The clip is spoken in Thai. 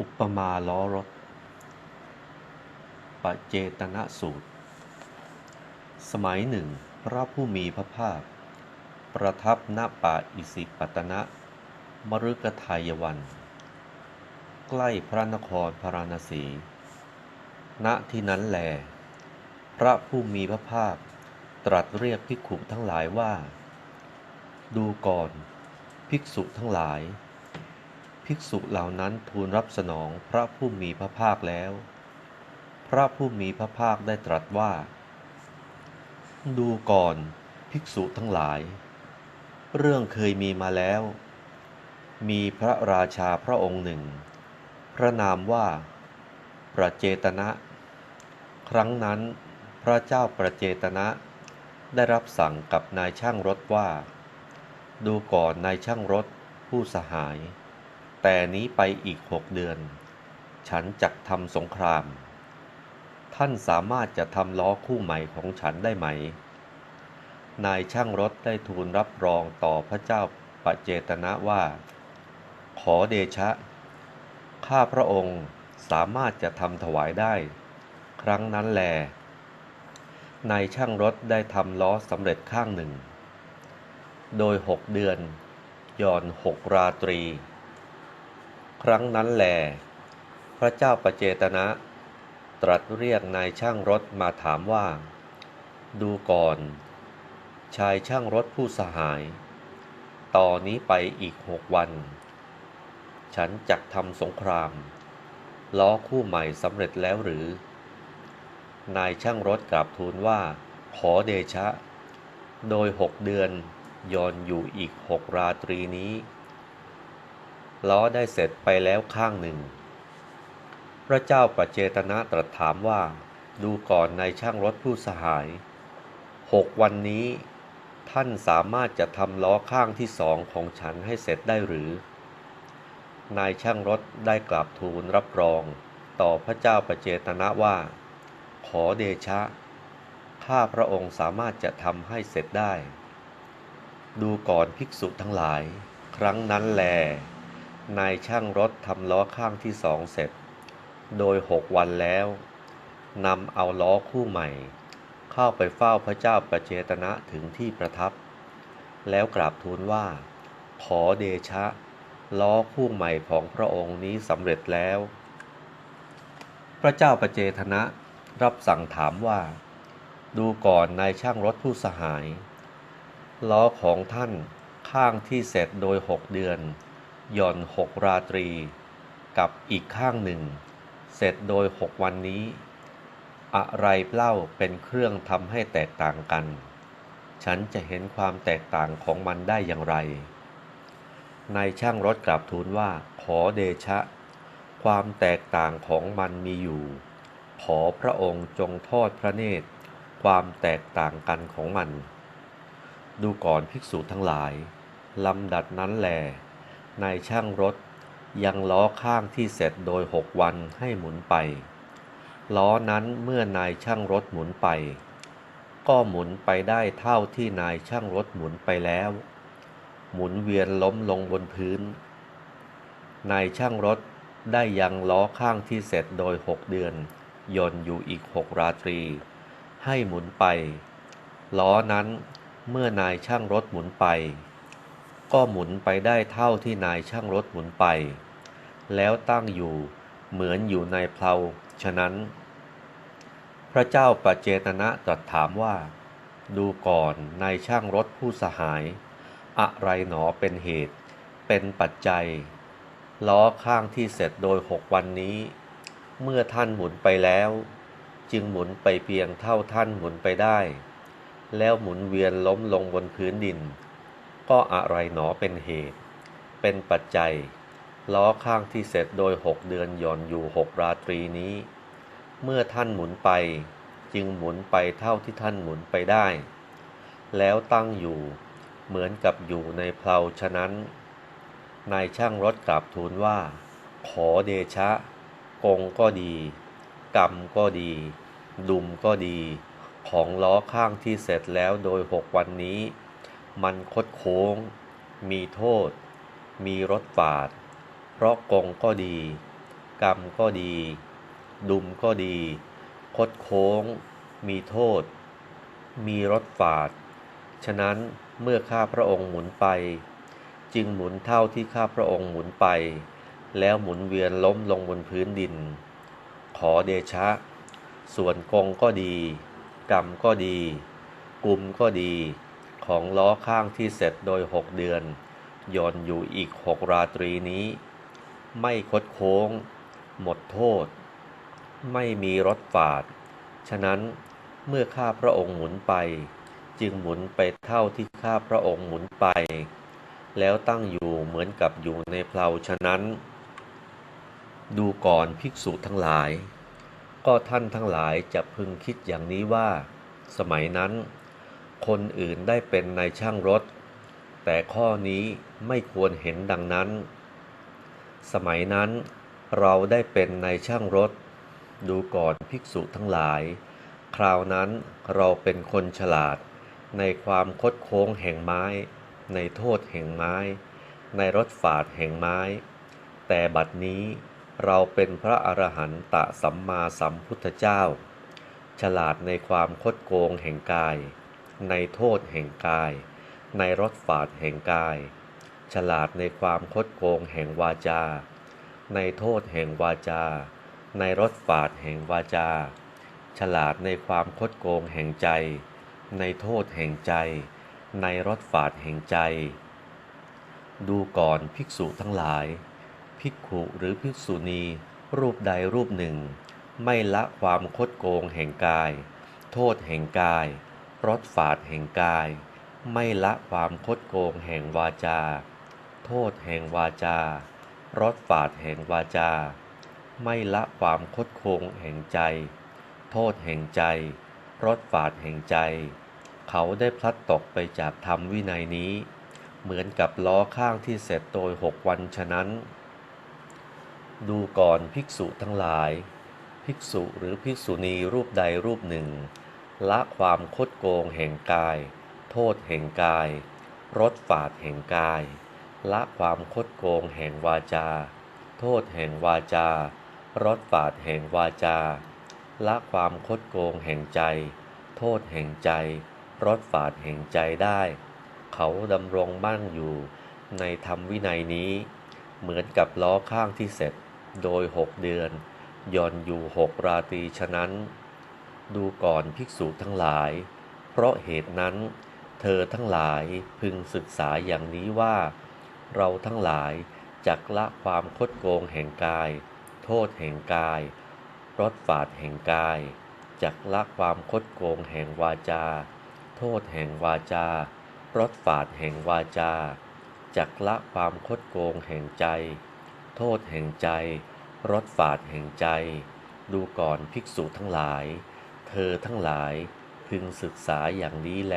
อุปมาล้อรถ ปเจตนะสูตร สมัยหนึ่ง พระผู้มีพระภาค ประทับณป่าอิสิปตนะมฤกทายวัน ใกล้พระนครพาราณสี ณ ที่นั้นแล พระผู้มีพระภาค ตรัสเรียกภิกขุทั้งหลายว่า ดูก่อน ภิกษุทั้งหลาย ภิกษุเหล่านั้นทูลรับสนองพระผู้มีพระภาคแล้ว พระผู้มีพระภาคได้ตรัสว่า ดูก่อนภิกษุทั้งหลาย เรื่องเคยมีมาแล้ว มีพระราชาพระองค์หนึ่ง พระนามว่า ประเจตนะ ครั้งนั้นพระเจ้าประเจตนะ ได้รับสั่งกับนายช่างรถว่า ดูก่อนนายช่างรถผู้สหาย แต่นี้ไปอีกหกเดือน ฉันจักทำสงคราม ท่านสามารถจะทำล้อคู่ใหม่ของฉันได้ไหม นายช่างรถได้ทูลรับรองต่อพระเจ้าปเจตนะว่า ขอเดชะ ข้าพระองค์สามารถจะทำถวายได้ ครั้งนั้นแล นายช่างรถได้ทำล้อสำเร็จข้างหนึ่ง โดยหกเดือนย่อนหกราตรี ครั้งนั้นแล พระเจ้าประเจตนะ ตรัสเรียกนายช่างรถมาถามว่า ดูก่อน ชายช่างรถผู้สหาย ต่อนนี้ไปอีกหกวัน ฉันจักทำสงคราม ล้อคู่ใหม่สำเร็จแล้วหรือ นายช่างรถกราบทูลว่า ขอเดชะ โดยหกเดือนยอนอยู่อีกหกราตรีนี้ ล้อได้เสร็จไปแล้วข้างหนึ่ง พระเจ้าปเจตนะตรัสถามว่า ดูก่อนนายช่างรถผู้สหายหกวันนี้ ท่านสามารถจะทำล้อข้างที่สองของฉันให้เสร็จได้หรือ นายช่างรถได้กราบทูลรับรอง ต่อพระเจ้าประเจตนะว่า ขอเดชะ ข้าพระองค์สามารถจะทำให้เสร็จได้ ดูก่อนภิกษุทั้งหลาย ครั้งนั้นแล นายช่างรถทำล้อข้างที่สองเสร็จ โดยหกวันแล้วนำเอาล้อคู่ใหม่ เข้าไปเฝ้าพระเจ้าประเจตนะถึงที่ประทับ แล้วกราบทูลว่า ขอเดชะ ล้อคู่ใหม่ของพระองค์นี้สำเร็จแล้ว พระเจ้าประเจตนะรับสั่งถามว่า ดูก่อนนายช่างรถผู้สหาย ล้อของท่านข้างที่เสร็จโดยหกเดือน หย่อนหกราตรี กับอีกข้างหนึ่ง เสร็จโดยหกวันนี้ อะไรเล่าเป็นเครื่องทำให้แตกต่างกัน ฉันจะเห็นความแตกต่างของมันได้อย่างไรนายช่างรถกลับทูลว่าขอเดชะ ความแตกต่างของมันมีอยู่ ขอพระองค์จงทอดพระเนตร ความแตกต่างกันของมัน ดูก่อนภิกษุทั้งหลาย ลำดับนั้นแล นายช่างรถยังล้อข้างที่เสร็จโดยหกวันให้หมุนไป ล้อนั้นเมื่อนายช่างรถหมุนไป ก็หมุนไปได้เท่าที่นายช่างรถหมุนไปแล้ว หมุนเวียนล้มลงบนพื้น นายช่างรถได้ยังล้อข้างที่เสร็จโดยหกเดือนย่อนอยู่อีกหกราตรี ให้หมุนไป ล้อนั้นเมื่อนายช่างรถหมุนไป ก็หมุนไปได้เท่าที่นายช่างรถหมุนไป แล้วตั้งอยู่เหมือนอยู่ในเพลาฉะนั้น พระเจ้าประเจตนะตรัสถามว่า ดูก่อนนายช่างรถผู้สหาย อะไรหนอเป็นเหตุ เป็นปัจจัย ล้อข้างที่เสร็จโดยหกวันนี้ เมื่อท่านหมุนไปแล้ว จึงหมุนไปเพียงเท่าท่านหมุนไปได้ แล้วหมุนเวียนล้มลงบนพื้นดิน ก็อะไรหนอเป็นเหตุ เป็นปัจจัย ล้อข้างที่เสร็จโดยหกเดือนย่อนอยู่หกราตรีนี้ เมื่อท่านหมุนไปจึงหมุนไปเท่าที่ท่านหมุนไปได้ แล้วตั้งอยู่เหมือนกับอยู่ในเพลาฉะนั้น นายช่างรถกราบทูลว่า ขอเดชะ กงก็ดี กรรมก็ดี ดุมก็ดี ของล้อข้างที่เสร็จแล้วโดยหกวันนี้ มันคดโค้ง มีโทษ มีรถฝาด เพราะกงก็ดี กรรมก็ดี ดุมก็ดี คดโค้ง มีโทษ มีรสฝาด ฉะนั้นเมื่อข้าพระองค์หมุนไป จึงหมุนเท่าที่ข้าพระองค์หมุนไป แล้วหมุนเวียนล้มลงบนพื้นดิน ขอเดชะ ส่วนกงก็ดี กรรมก็ดี กุมก็ดี ของล้อข้างที่เสร็จโดยหกเดือนย่อนอยู่อีกหกราตรีนี้ ไม่คดโค้ง หมดโทษ ไม่มีรถฝาด ฉะนั้นเมื่อข้าพระองค์หมุนไป จึงหมุนไปเท่าที่ข้าพระองค์หมุนไป แล้วตั้งอยู่เหมือนกับอยู่ในเพลาฉะนั้น ดูก่อนภิกษุทั้งหลาย ก็ท่านทั้งหลายจะพึงคิดอย่างนี้ว่า สมัยนั้น คนอื่นได้เป็นนายช่างรถ แต่ข้อนี้ไม่ควรเห็นดังนั้น สมัยนั้นเราได้เป็นนายช่างรถ ดูก่อนภิกษุทั้งหลาย คราวนั้นเราเป็นคนฉลาด ในความคดโค้งแห่งไม้ ในโทษแห่งไม้ ในรถฝาดแห่งไม้ แต่บัดนี้เราเป็นพระอรหันตะสัมมาสัมพุทธเจ้า ฉลาดในความคดโกงแห่งกาย ในโทษแห่งกาย ในรถฝาดแห่งกาย ฉลาดในความคดโกงแห่งวาจา ในโทษแห่งวาจา ในรถฝาดแห่งวาจา ฉลาดในความคดโกงแห่งใจ ในโทษแห่งใจ ในรถฝาดแห่งใจ ดูก่อนภิกษุทั้งหลาย ภิกขุหรือภิกษุณี รูปใดรูปหนึ่ง ไม่ละความคดโกงแห่งกาย โทษแห่งกาย รสฝาดแห่งกาย ไม่ละความคดโกงแห่งวาจา โทษแห่งวาจารสฝาดแห่งวาจา ไม่ละความคดโกงแห่งใจ โทษแห่งใจรสฝาดแห่งใจ เขาได้พลัดตกไปจากธรรมวินัยนี้ เหมือนกับล้อข้างที่เสร็จโดยหกวันฉะนั้น ดูก่อนภิกษุทั้งหลาย ภิกษุหรือภิกษุณีรูปใดรูปหนึ่ง ละความคดโกงแห่งกาย โทษแห่งกายรสฝาดแห่งกาย ละความคดโกงแห่งวาจา โทษแห่งวาจารสฝาดแห่งวาจา ละความคดโกงแห่งใจ โทษแห่งใจรสฝาดแห่งใจได้ เขาดำรงมั่นอยู่ ในธรรมวินัยนี้ เหมือนกับล้อข้างที่เสร็จ โดยหกเดือนย่อนอยู่หกราตรีฉะนั้น ดูก่อนภิกษุทั้งหลาย เพราะเหตุนั้น เธอทั้งหลายพึงศึกษาอย่างนี้ว่า เราทั้งหลายจักละความคดโกงแห่งกาย โทษแห่งกายรสฝาดแห่งกายจักละความคดโกงแห่งวาจา โทษแห่งวาจารสฝาดแห่งวาจาจักละความคดโกงแห่งใจ โทษแห่งใจรสฝาดแห่งใจ ดูก่อนภิกษุทั้งหลาย เธอทั้งหลายพึงศึกษาอย่างนี้แล